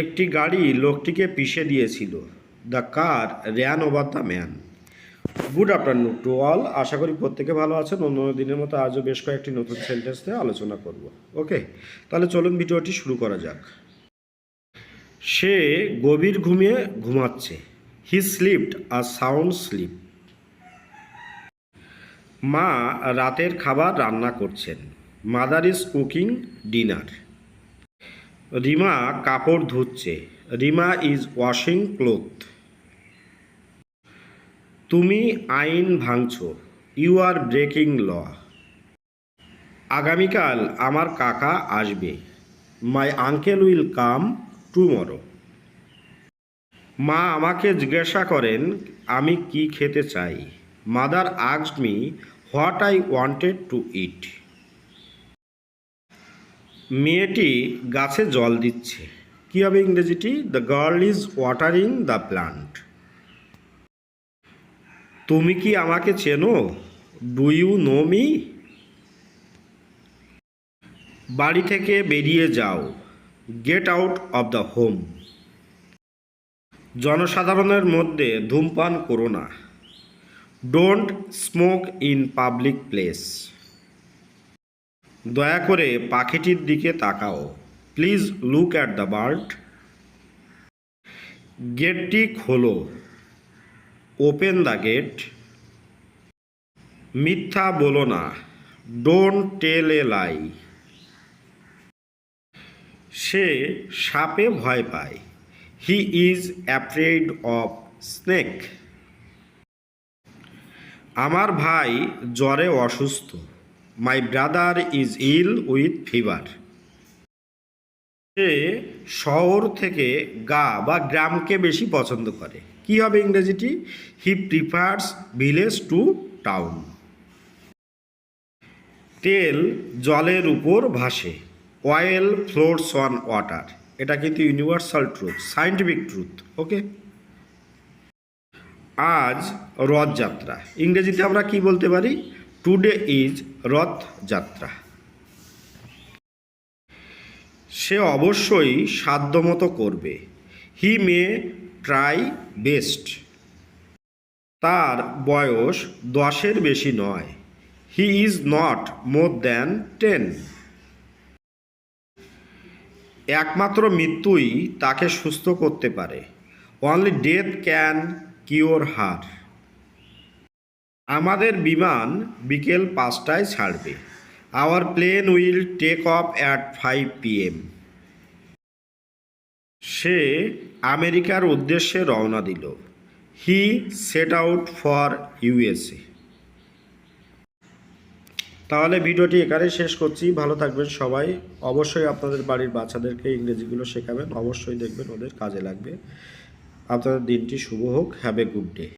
একটি গাড়ি লোকটিকে পিষে দিয়েছিল। The car ran over the man good afternoon to all আশা করি প্রত্যেকে ভালো আছেন। অন্য দিনের মতো আজও বেশ কয়েকটি নতুন সেন্টেন্স নিয়ে আলোচনা করব। ওকে তাহলে চলুন ভিডিওটি শুরু করা যাক। সে গভীর ঘুমিয়ে ঘুমাচ্ছে। He slept a sound sleep মা রাতের খাবার রান্না করছেন। Mother is cooking dinner Rima কাপড় ধুচ্ছে। রিমা ইজ ওয়াশিং ক্লোথ তুমি আইন ভাঙছ। ইউ আর ব্রেকিং ল আগামীকাল আমার কাকা আসবে। My uncle will come tomorrow মা আমাকে জিজ্ঞাসা করেন, আমি কি খেতে চাই? Mother asked me what I wanted to eat মেয়েটি গাছে জল দিচ্ছে। কী হবে ইংরেজিটি? The girl is watering the plant তুমি কি আমাকে চেনো? ডু ইউ নো মি বাড়ি থেকে বেরিয়ে যাও। Get out of the home জনসাধারণের মধ্যে ধূমপান করো না। Don't smoke in public place দয়া করে পাখিটির দিকে তাকাও। Please look at the bird. গেটটি খোলো। Open the gate. মিথ্যা বলো না। ডোন্ট টেল এ লাই। সে সাপে ভয় পায়। He is afraid of snake. আমার ভাই জ্বরে অসুস্থ। My brother is ill with fever সে শহর থেকে গা বা গ্রামকে বেশি পছন্দ করে। কি হবে ইংরেজিটি? He prefers village to town তেল জলের উপর ভাসে। অয়েল ফ্লোটস অন ওয়াটার এটা কিন্তু universal truth scientific truth okay আজ রথযাত্রা। ইংরেজিতে আমরা কি বলতে পারি? টুডে ইজ রথযাত্রা সে অবশ্যই সাধ্যমতো করবে। হি মে ট্রাই বেস্ট তার বয়স দশের বেশি নয়। He is not more than ten একমাত্র মৃত্যুই তাকে সুস্থ করতে পারে। Only death can cure her আমাদের বিমান বিকেল পাঁচটায় ছাড়বে। Our plane will take off at five PM সে আমেরিকার উদ্দেশ্যে রওনা দিল। He set out for USA তাহলে ভিডিওটি এখানে শেষ করছি। ভালো থাকবেন সবাই। অবশ্যই আপনাদের বাড়ির বাচ্চাদেরকে ইংরেজিগুলো শেখাবেন। অবশ্যই দেখবেন ওদের কাজে লাগবে। আপনাদের দিনটি শুভ হোক। Have a good day